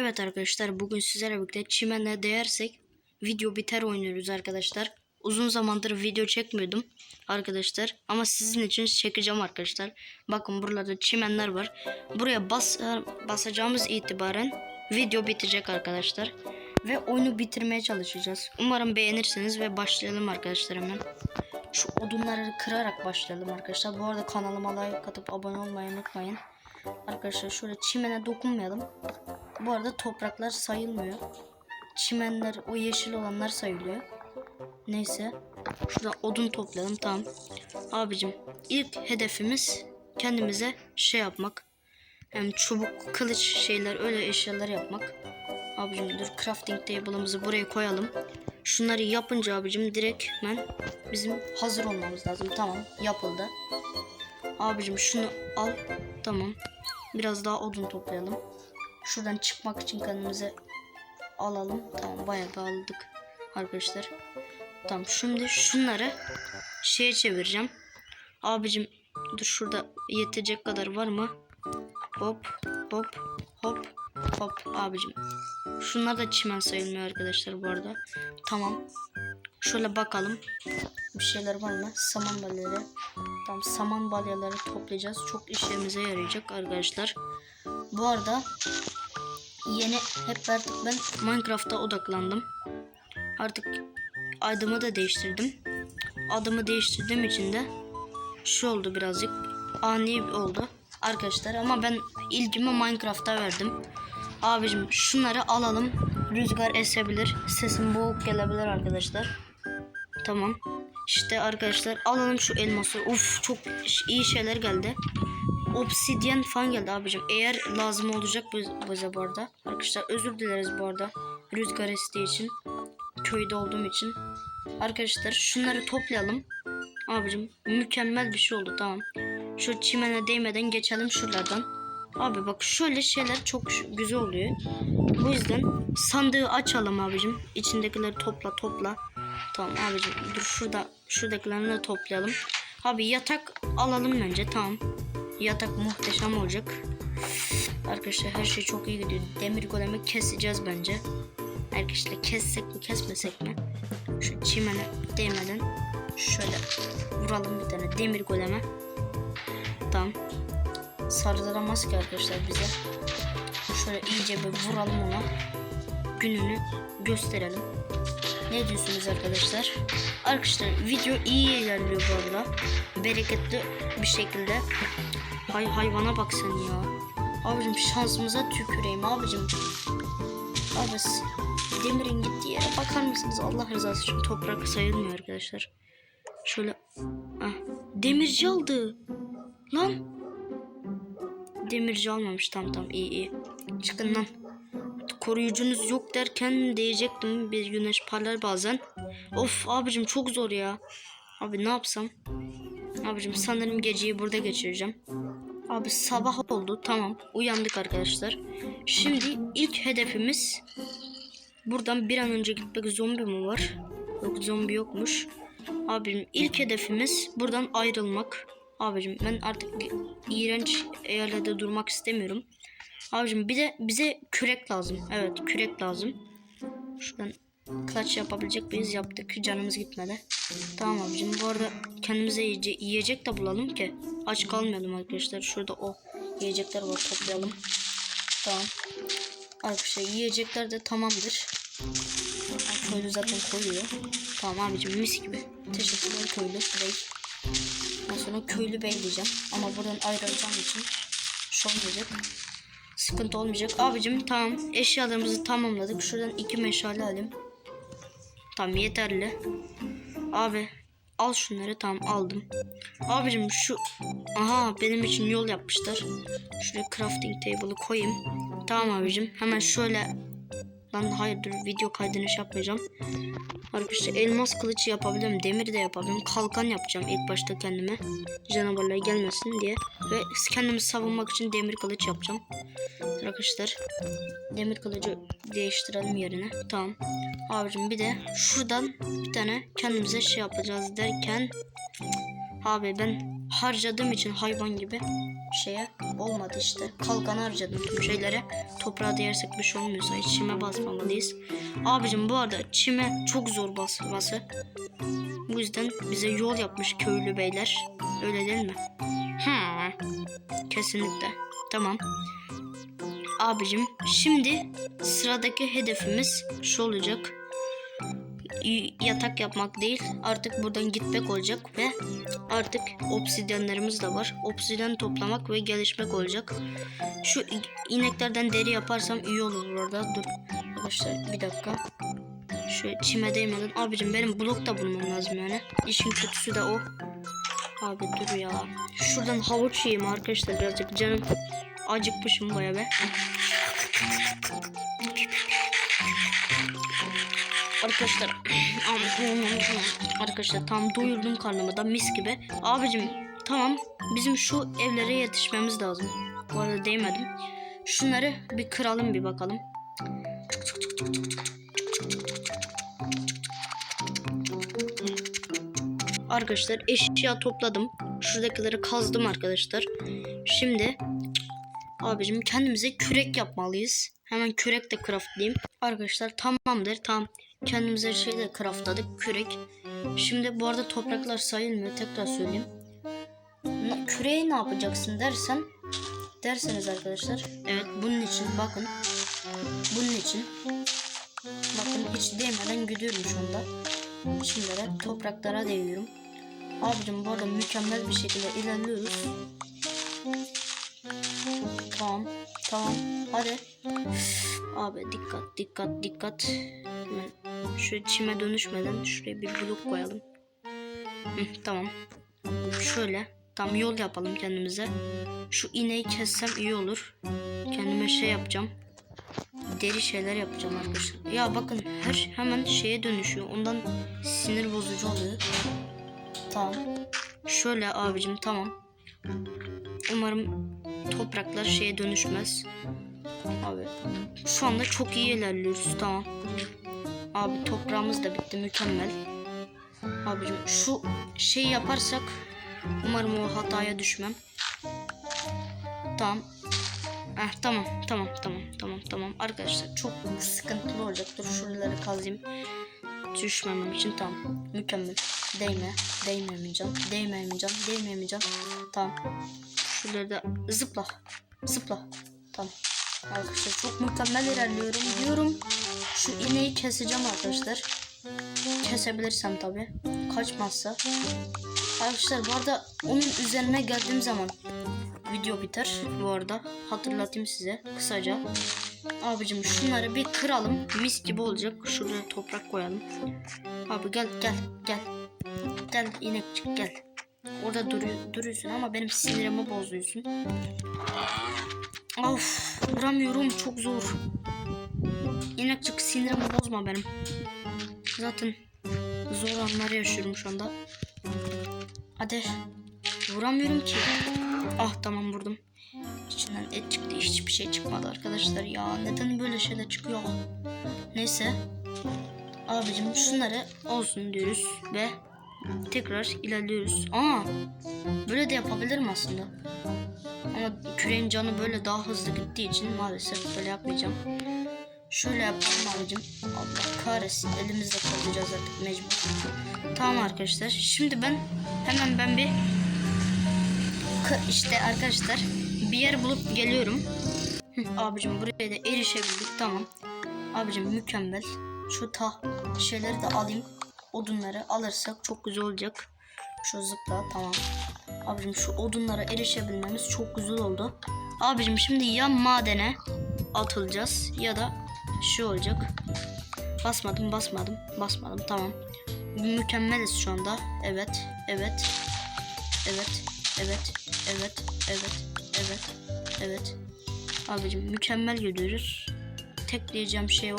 Evet arkadaşlar bugün sizlerle birlikte çimenle değersek video biter oynuyoruz arkadaşlar. Uzun zamandır video çekmiyordum arkadaşlar ama sizin için çekeceğim arkadaşlar. Bakın buralarda çimenler var. Buraya bas basacağımız itibaren video bitecek arkadaşlar. Ve oyunu bitirmeye çalışacağız. Umarım beğenirsiniz ve başlayalım arkadaşlar hemen. Şu odunları kırarak başlayalım arkadaşlar. Bu arada kanalıma like atıp abone olmayı unutmayın. Arkadaşlar şöyle çimene dokunmayalım. Bu arada topraklar sayılmıyor. Çimenler o yeşil olanlar sayılıyor. Neyse. Şuradan odun toplayalım tamam. Abicim ilk hedefimiz kendimize şey yapmak. Hem çubuk, kılıç şeyler öyle eşyalar yapmak. Abicim dur crafting table'ımızı buraya koyalım. Şunları yapınca abicim direktmen bizim hazır olmamız lazım. Tamam yapıldı. Abicim şunu al. Tamam. Biraz daha odun toplayalım. Şuradan çıkmak için kendimize alalım. Tamam bayağı da aldık arkadaşlar. Tamam şimdi şunları şeye çevireceğim. Abicim dur şurada yetecek kadar var mı? Hop hop hop hop abicim. Şunlar da çimen sayılmıyor arkadaşlar bu arada. Tamam. Şöyle bakalım. Bir şeyler var mı? Saman balyaları. Tamam saman balyaları toplayacağız. Çok işlerimize yarayacak arkadaşlar. Bu arada yeni hep artık ben Minecraft'a odaklandım. Artık adımı da değiştirdim. Adımı değiştirdiğim için de şu oldu birazcık ani oldu arkadaşlar ama ben ilgimi Minecraft'a verdim. Abicim şunları alalım. Rüzgar esebilir. Sesim boğuk gelebilir arkadaşlar. Tamam. İşte arkadaşlar alalım şu elması. Uf çok iyi şeyler geldi. Obsidyen falan geldi abicim. Eğer lazım olacak biz- bize bu arada. Arkadaşlar özür dileriz bu arada. Rüzgar estiği için. Köyde olduğum için. Arkadaşlar şunları toplayalım. Abicim mükemmel bir şey oldu tamam. Şu çimene değmeden geçelim şuralardan. Abi bak şöyle şeyler çok güzel oluyor. Bu yüzden sandığı açalım abicim. İçindekileri topla topla. Tamam abicim dur şurada şuradakilerini de toplayalım. Abi yatak alalım bence tamam. Yatak muhteşem olacak. Arkadaşlar her şey çok iyi gidiyor. Demir golemi keseceğiz bence. Arkadaşlar kessek mi kesmesek mi? Şu çimene değmeden şöyle vuralım bir tane demir goleme. Tamam. Sardıramaz ki arkadaşlar bize. Şöyle iyice bir vuralım ona. Gününü gösterelim. Ne diyorsunuz arkadaşlar? Arkadaşlar video iyi ilerliyor bu arada. Bereketli bir şekilde. Hay hayvana bak sen ya. Abicim şansımıza tüküreyim abicim. Abi s- demirin gittiği yere bakar mısınız? Allah rızası için toprak sayılmıyor arkadaşlar. Şöyle ah, demirci aldı. Lan. Demirci almamış tam tam iyi iyi. Çıkın lan. Koruyucunuz yok derken diyecektim bir güneş parlar bazen. Of abicim çok zor ya. Abi ne yapsam? Abicim sanırım geceyi burada geçireceğim. Abi sabah oldu tamam uyandık arkadaşlar. Şimdi ilk hedefimiz buradan bir an önce gitmek zombi mi var? Yok zombi yokmuş. Abicim ilk hedefimiz buradan ayrılmak. Abicim ben artık iğrenç yerlerde durmak istemiyorum. Abicim bir de bize kürek lazım. Evet kürek lazım. Şuradan clutch yapabilecek miyiz? Yaptık. Canımız gitmedi. Tamam abicim. Bu arada kendimize yiyece- yiyecek de bulalım ki aç kalmayalım arkadaşlar. Şurada o yiyecekler var toplayalım. Tamam. Arkadaşlar yiyecekler de tamamdır. Köylü zaten koyuyor. Tamam abicim mis gibi. Teşekkürler köylü bey. Ondan sonra köylü bey diyeceğim. Ama buradan ayrılacağım için şu olmayacak. Sıkıntı olmayacak. Abicim tamam. Eşyalarımızı tamamladık. Şuradan iki meşale alayım. Tamam yeterli. Abi al şunları tamam aldım. Abicim şu aha benim için yol yapmışlar. Şuraya crafting table'ı koyayım. Tamam abicim hemen şöyle Lan hayır dur video kaydını şey yapmayacağım. Arkadaşlar elmas kılıcı yapabilirim. Demir de yapabilirim. Kalkan yapacağım ilk başta kendime. Canavarlar gelmesin diye. Ve kendimi savunmak için demir kılıç yapacağım. Arkadaşlar demir kılıcı değiştirelim yerine. Tamam. Abicim bir de şuradan bir tane kendimize şey yapacağız derken Abi ben harcadığım için hayvan gibi şeye olmadı işte. Kalkan harcadım tüm şeylere. Toprağa değersek bir şey olmuyorsa hiç çime basmamalıyız. Abicim bu arada çime çok zor basması. Bu yüzden bize yol yapmış köylü beyler. Öyle değil mi? He. Kesinlikle. Tamam. Abicim şimdi sıradaki hedefimiz şu olacak. Yatak yapmak değil artık buradan gitmek olacak ve artık obsidyenlerimiz de var. Obsidyen toplamak ve gelişmek olacak. Şu ineklerden deri yaparsam iyi olur bu arada. Dur arkadaşlar bir dakika. Şu çime değmeden. Abicim benim blok da bulmam lazım yani. İşin kötüsü de o. Abi dur ya. Şuradan havuç yiyeyim arkadaşlar birazcık canım. Acıkmışım baya be. Arkadaşlar arkadaşlar tam doyurdum karnımı da mis gibi. Abicim tamam bizim şu evlere yetişmemiz lazım. Bu arada değmedim. Şunları bir kıralım bir bakalım. Arkadaşlar eşya topladım. Şuradakileri kazdım arkadaşlar. Şimdi abicim kendimize kürek yapmalıyız. Hemen kürek de craftlayayım. Arkadaşlar tamamdır tamam. Kendimize şey de craftladık kürek. Şimdi bu arada topraklar sayılmıyor tekrar söyleyeyim. Küreği ne yapacaksın dersen derseniz arkadaşlar. Evet bunun için bakın. Bunun için bakın hiç değmeden gidiyorum şu anda. Şimdi de topraklara değiyorum. Abicim bu arada mükemmel bir şekilde ilerliyoruz. Tamam. Tamam. Hadi. Abi dikkat dikkat dikkat. Şu çime dönüşmeden şuraya bir blok koyalım. Hı, tamam. Şöyle. Tam yol yapalım kendimize. Şu ineği kessem iyi olur. Kendime şey yapacağım. Deri şeyler yapacağım arkadaşlar. Ya bakın her hemen şeye dönüşüyor. Ondan sinir bozucu oluyor. Tamam. Şöyle abicim tamam. Umarım topraklar şeye dönüşmez. Abi şu anda çok iyi ilerliyoruz tamam. Abi toprağımız da bitti mükemmel. Abicim şu şey yaparsak umarım o hataya düşmem. Tamam. Eh, tamam tamam tamam tamam tamam arkadaşlar çok sıkıntılı olacak. Dur şuraları kazayım. Düşmemem için tamam. Mükemmel. Değme. Değmemeyeceğim. Değmemeyeceğim. Değmemeyeceğim. Tamam. Şuraları da zıpla. Zıpla. Tamam. Arkadaşlar çok mükemmel ilerliyorum diyorum. Şu ineği keseceğim arkadaşlar. Kesebilirsem tabi. Kaçmazsa. Arkadaşlar bu arada onun üzerine geldiğim zaman video biter. Bu arada hatırlatayım size kısaca. Abicim şunları bir kıralım. Mis gibi olacak. Şuraya toprak koyalım. Abi gel gel gel. Gel inekçik gel. Orada duruyor, duruyorsun ama benim sinirimi bozuyorsun. Of vuramıyorum çok zor. İnekçik sinirimi bozma benim. Zaten zor anlar yaşıyorum şu anda. Hadi. Vuramıyorum ki. Ah tamam vurdum. İçinden et çıktı. Hiçbir şey çıkmadı arkadaşlar ya. Neden böyle şeyler çıkıyor? Neyse. Abicim şunları olsun diyoruz ve tekrar ilerliyoruz. Aa, böyle de yapabilirim aslında. Ama küreğin canı böyle daha hızlı gittiği için maalesef böyle yapmayacağım. Şöyle yapalım abicim. Allah kahretsin elimizde kalacağız artık mecbur. Tamam arkadaşlar. Şimdi ben hemen ben bir işte arkadaşlar bir yer bulup geliyorum. Abicim buraya da erişebildik tamam. Abicim mükemmel. Şu ta şeyleri de alayım. Odunları alırsak çok güzel olacak. Şu zıpla tamam. Abicim şu odunlara erişebilmemiz çok güzel oldu. Abicim şimdi ya madene atılacağız ya da şey olacak. Basmadım basmadım basmadım tamam. Mükemmeliz şu anda. Evet evet evet evet evet evet evet evet. Abicim mükemmel gidiyoruz. Tek diyeceğim şey o.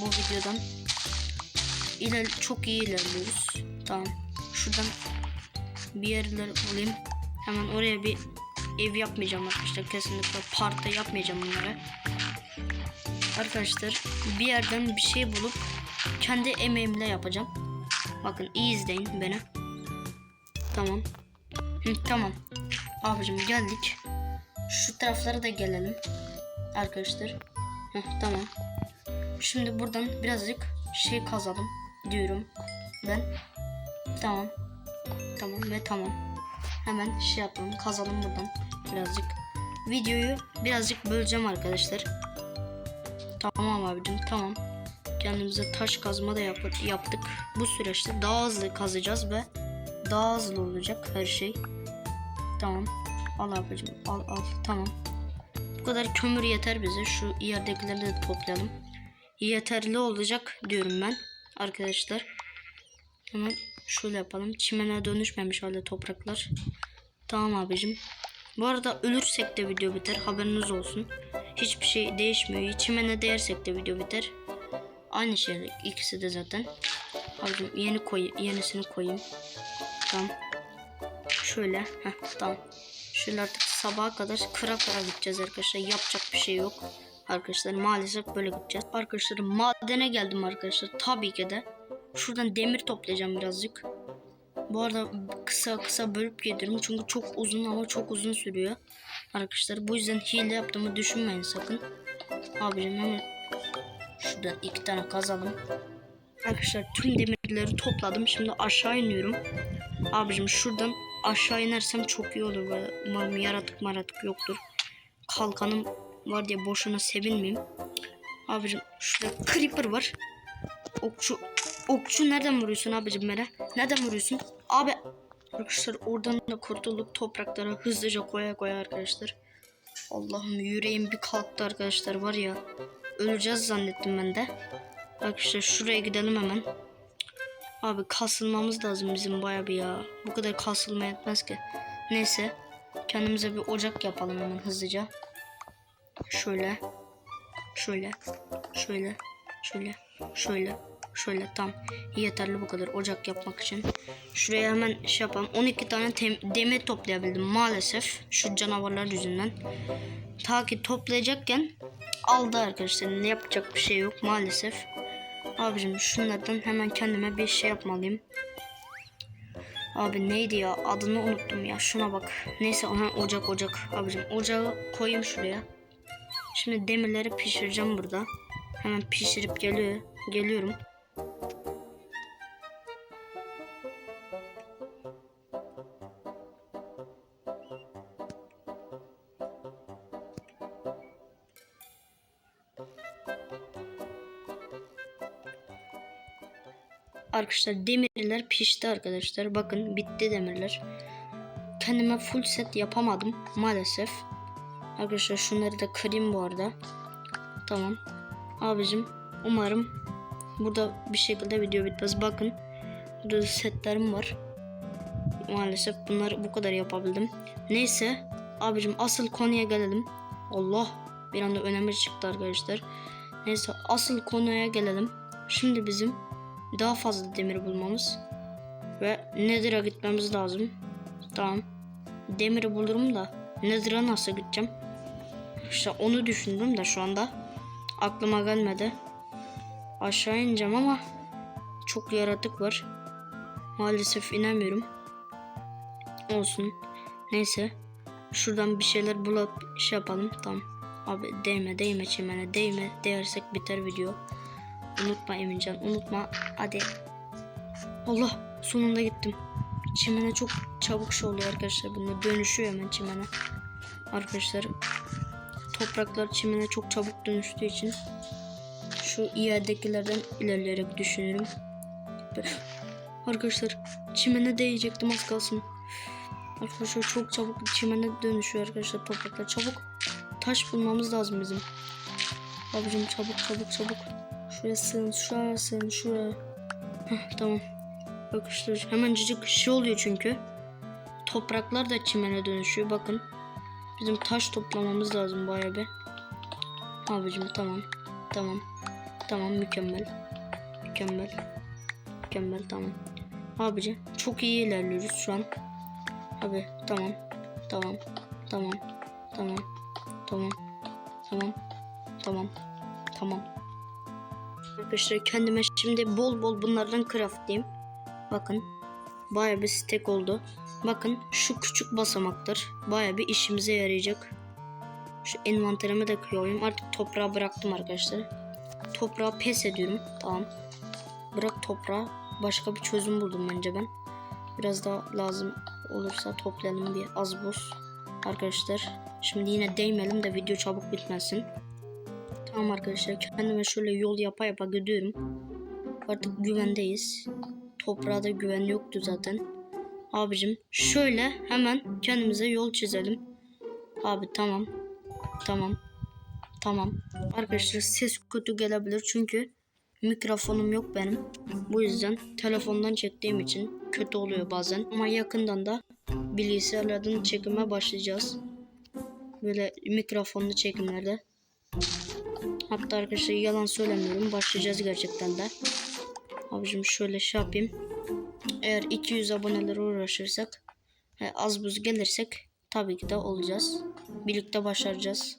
Bu videodan. İler çok iyi ilerliyoruz. Tamam. Şuradan bir yerler bulayım. Hemen oraya bir ev yapmayacağım arkadaşlar. Kesinlikle parkta yapmayacağım bunları. Arkadaşlar bir yerden bir şey bulup kendi emeğimle yapacağım. Bakın iyi izleyin beni. tamam. Hı, tamam. Abicim geldik. Şu taraflara da gelelim. Arkadaşlar. Hı, tamam. Şimdi buradan birazcık şey kazalım diyorum ben. Tamam. Tamam ve tamam. Hemen şey yapalım. Kazalım buradan birazcık. Videoyu birazcık böleceğim arkadaşlar. Tamam abicim tamam. Kendimize taş kazma da yap- yaptık. Bu süreçte daha hızlı kazacağız ve daha hızlı olacak her şey. Tamam. Al abicim al al tamam. Bu kadar kömür yeter bize. Şu yerdekileri de toplayalım. Yeterli olacak diyorum ben arkadaşlar. Hemen şöyle yapalım. Çimene dönüşmemiş halde topraklar. Tamam abicim. Bu arada ölürsek de video biter. Haberiniz olsun. Hiçbir şey değişmiyor. Çimene değersek de video biter. Aynı şey ikisi de zaten. Abicim yeni koy yenisini koyayım. Tamam. Şöyle. Heh, tamam. Şöyle artık sabaha kadar kıra kıra gideceğiz arkadaşlar. Yapacak bir şey yok. Arkadaşlar maalesef böyle gideceğiz. Arkadaşlar madene geldim arkadaşlar. Tabii ki de. Şuradan demir toplayacağım birazcık. Bu arada kısa kısa bölüp gidiyorum çünkü çok uzun ama çok uzun sürüyor. Arkadaşlar bu yüzden hile yaptığımı düşünmeyin sakın. Abicim hemen şuradan iki tane kazalım. Arkadaşlar tüm demirleri topladım. Şimdi aşağı iniyorum. Abicim şuradan aşağı inersem çok iyi olur. Umarım yaratık maratık yoktur. Kalkanım var diye boşuna sevinmeyeyim. Abicim şurada creeper var. Okçu okçu nereden vuruyorsun abicim bana? Nereden vuruyorsun? Abi arkadaşlar oradan da kurtulduk topraklara hızlıca koya koya arkadaşlar. Allah'ım yüreğim bir kalktı arkadaşlar var ya. Öleceğiz zannettim ben de. Arkadaşlar şuraya gidelim hemen. Abi kasılmamız lazım bizim baya bir ya. Bu kadar kasılma yetmez ki. Neyse. Kendimize bir ocak yapalım hemen hızlıca. Şöyle. Şöyle. Şöyle. Şöyle. Şöyle. Şöyle tam yeterli bu kadar ocak yapmak için. Şuraya hemen şey yapalım. 12 tane demir toplayabildim maalesef. Şu canavarlar yüzünden. Ta ki toplayacakken aldı arkadaşlar. Ne yapacak bir şey yok maalesef. Abicim şunlardan hemen kendime bir şey yapmalıyım. Abi neydi ya adını unuttum ya şuna bak. Neyse aha, ocak ocak abicim ocağı koyayım şuraya. Şimdi demirleri pişireceğim burada. Hemen pişirip geliyor. Geliyorum. Arkadaşlar demirler pişti arkadaşlar. Bakın bitti demirler. Kendime full set yapamadım maalesef. Arkadaşlar şunları da kırayım bu arada. Tamam. Abicim umarım burada bir şekilde video bitmez. Bakın burada da setlerim var. Maalesef bunları bu kadar yapabildim. Neyse abicim asıl konuya gelelim. Allah bir anda önemli çıktı arkadaşlar. Neyse asıl konuya gelelim. Şimdi bizim daha fazla demir bulmamız ve Nether'a gitmemiz lazım. Tamam. Demiri bulurum da Nether'a nasıl gideceğim? İşte onu düşündüm de şu anda aklıma gelmedi. Aşağı ineceğim ama çok yaratık var. Maalesef inemiyorum. Olsun. Neyse. Şuradan bir şeyler bulup şey yapalım. Tamam. Abi değme değme çimene değme. Değersek biter video. Unutma Emincan unutma. Hadi. Allah sonunda gittim. Çimene çok çabuk şey oluyor arkadaşlar. Bunlar dönüşüyor hemen çimene. Arkadaşlar topraklar çimene çok çabuk dönüştüğü için şu yerdekilerden ilerleyerek düşünüyorum. Arkadaşlar çimene değecektim az kalsın. Arkadaşlar çok çabuk çimene dönüşüyor arkadaşlar topraklar. Çabuk taş bulmamız lazım bizim. Abicim çabuk çabuk çabuk. Şuraya sığın, şuraya tamam. Arkadaşlar hemencik şey oluyor çünkü. Topraklar da çimene dönüşüyor. Bakın. Bizim taş toplamamız lazım bayağı bir. Abicim tamam. Tamam. Tamam mükemmel. Mükemmel. Mükemmel tamam. Abici çok iyi ilerliyoruz şu an. Abi tamam. Tamam. Tamam. Tamam. Tamam. Tamam. Tamam. Tamam. Arkadaşlar kendime şimdi bol bol bunlardan craftlayayım. Bakın. Baya bir stek oldu. Bakın şu küçük basamaktır. Baya bir işimize yarayacak. Şu envanterime de koyayım. Artık toprağı bıraktım arkadaşlar. Toprağı pes ediyorum. Tamam. Bırak toprağı. Başka bir çözüm buldum bence ben. Biraz daha lazım olursa toplayalım bir az buz. Arkadaşlar. Şimdi yine değmeyelim de video çabuk bitmesin. Tamam arkadaşlar kendime şöyle yol yapa yapa gidiyorum. Artık güvendeyiz. Toprağa da güven yoktu zaten. Abicim şöyle hemen kendimize yol çizelim. Abi tamam. Tamam. Tamam. Arkadaşlar ses kötü gelebilir çünkü mikrofonum yok benim. Bu yüzden telefondan çektiğim için kötü oluyor bazen. Ama yakından da bilgisayarlardan çekime başlayacağız. Böyle mikrofonlu çekimlerde. Hatta arkadaşlar yalan söylemiyorum. Başlayacağız gerçekten de. Abicim şöyle şey yapayım. Eğer 200 abonelere uğraşırsak az buz gelirsek tabii ki de olacağız. Birlikte başaracağız.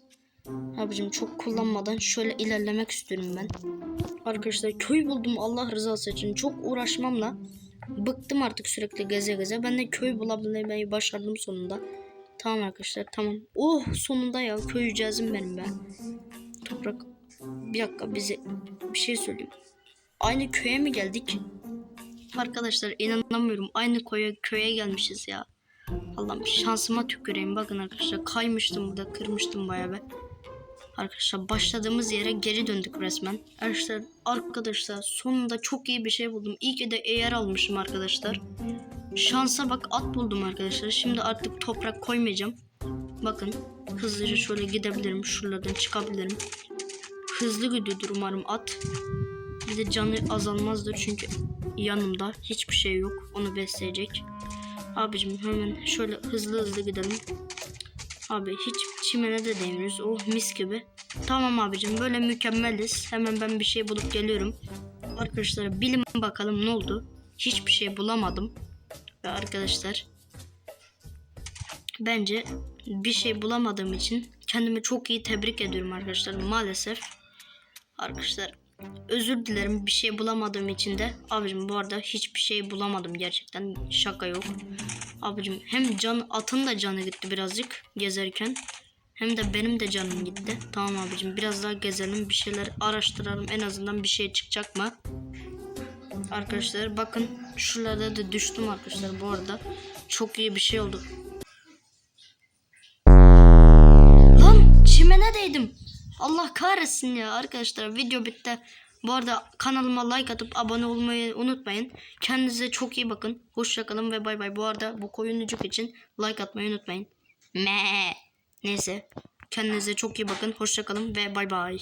Abicim çok kullanmadan şöyle ilerlemek istiyorum ben. Arkadaşlar köy buldum Allah rızası için. Çok uğraşmamla bıktım artık sürekli geze geze. Ben de köy bulabilmeyi başardım sonunda. Tamam arkadaşlar tamam. Oh sonunda ya köy cazım benim be. Toprak bir dakika bize bir şey söyleyeyim. Aynı köye mi geldik? Arkadaşlar inanamıyorum. Aynı köye, köye gelmişiz ya. Allah'ım şansıma tüküreyim. Bakın arkadaşlar kaymıştım burada kırmıştım bayağı be. Arkadaşlar başladığımız yere geri döndük resmen. Arkadaşlar, arkadaşlar sonunda çok iyi bir şey buldum. İyi ki de eğer almışım arkadaşlar. Şansa bak at buldum arkadaşlar. Şimdi artık toprak koymayacağım. Bakın hızlıca şöyle gidebilirim. Şuralardan çıkabilirim. Hızlı gidiyordur umarım at. Bir de canı azalmazdır çünkü yanımda hiçbir şey yok. Onu besleyecek. Abicim hemen şöyle hızlı hızlı gidelim. Abi hiç çimene de değmiyoruz. Oh mis gibi. Tamam abicim böyle mükemmeliz. Hemen ben bir şey bulup geliyorum. Arkadaşlar bilin bakalım ne oldu. Hiçbir şey bulamadım. Ve arkadaşlar bence bir şey bulamadığım için kendimi çok iyi tebrik ediyorum arkadaşlar. Maalesef arkadaşlar özür dilerim bir şey bulamadığım için de. Abicim bu arada hiçbir şey bulamadım gerçekten. Şaka yok. Abicim hem can atın da canı gitti birazcık gezerken. Hem de benim de canım gitti. Tamam abicim biraz daha gezelim bir şeyler araştıralım en azından bir şey çıkacak mı? Arkadaşlar bakın şuralarda da düştüm arkadaşlar bu arada. Çok iyi bir şey oldu. Lan çimene değdim. Allah kahretsin ya arkadaşlar video bitti. Bu arada kanalıma like atıp abone olmayı unutmayın. Kendinize çok iyi bakın. Hoşçakalın ve bay bay. Bu arada bu koyunucuk için like atmayı unutmayın. Me. Neyse. Kendinize çok iyi bakın. Hoşçakalın ve bay bay.